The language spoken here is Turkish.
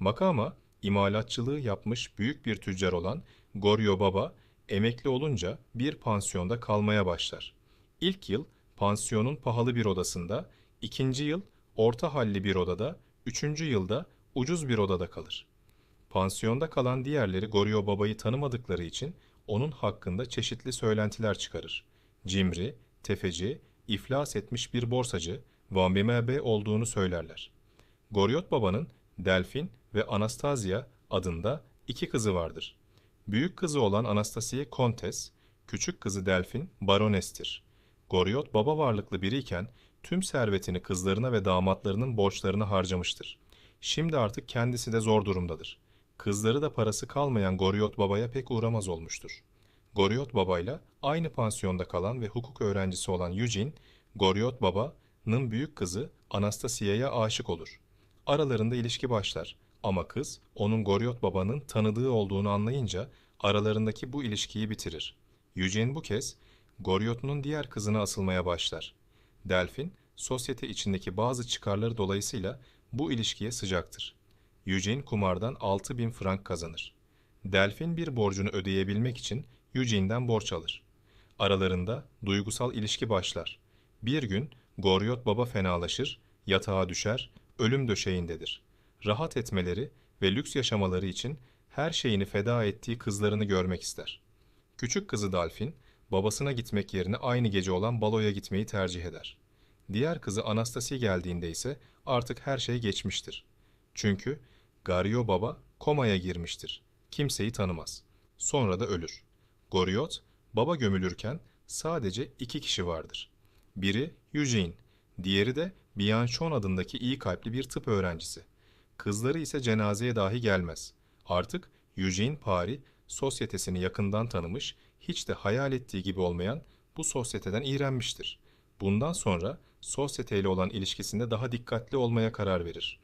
Makama, imalatçılığı yapmış büyük bir tüccar olan Goryo Baba, emekli olunca bir pansiyonda kalmaya başlar. İlk yıl pansiyonun pahalı bir odasında, ikinci yıl orta halli bir odada, üçüncü yılda ucuz bir odada kalır. Pansiyonda kalan diğerleri Goryo Baba'yı tanımadıkları için onun hakkında çeşitli söylentiler çıkarır. Cimri, tefeci, iflas etmiş bir borsacı, Vambime olduğunu söylerler. Goryot Baba'nın Delfin ve Anastasia adında iki kızı vardır. Büyük kızı olan Anastasia Kontes, küçük kızı Delfin baronestir. Goryot baba varlıklı biriyken tüm servetini kızlarına ve damatlarının borçlarına harcamıştır. Şimdi artık kendisi de zor durumdadır. Kızları da parası kalmayan Goryot babaya pek uğramaz olmuştur. Goryot babayla aynı pansiyonda kalan ve hukuk öğrencisi olan Eugene, Goryot babanın büyük kızı Anastasia'ya aşık olur. Aralarında ilişki başlar ama kız onun Goryot babanın tanıdığı olduğunu anlayınca aralarındaki bu ilişkiyi bitirir. Eugene bu kez Goryot'un diğer kızına asılmaya başlar. Delfin, sosyete içindeki bazı çıkarları dolayısıyla bu ilişkiye sıcaktır. Eugene kumardan 6000 frank kazanır. Delfin bir borcunu ödeyebilmek için Eugene'den borç alır. Aralarında duygusal ilişki başlar. Bir gün Goryot baba fenalaşır, yatağa düşer, ölüm döşeğindedir. Rahat etmeleri ve lüks yaşamaları için her şeyini feda ettiği kızlarını görmek ister. Küçük kızı Delfin, babasına gitmek yerine aynı gece olan baloya gitmeyi tercih eder. Diğer kızı Anastasia geldiğinde ise artık her şey geçmiştir. Çünkü Garyo baba komaya girmiştir. Kimseyi tanımaz. Sonra da ölür. Goryot, baba gömülürken sadece iki kişi vardır. Biri Eugene, diğeri de Bianchon adındaki iyi kalpli bir tıp öğrencisi. Kızları ise cenazeye dahi gelmez. Artık Eugene Paris sosyetesini yakından tanımış, hiç de hayal ettiği gibi olmayan bu sosyeteden iğrenmiştir. Bundan sonra sosyeteyle olan ilişkisinde daha dikkatli olmaya karar verir.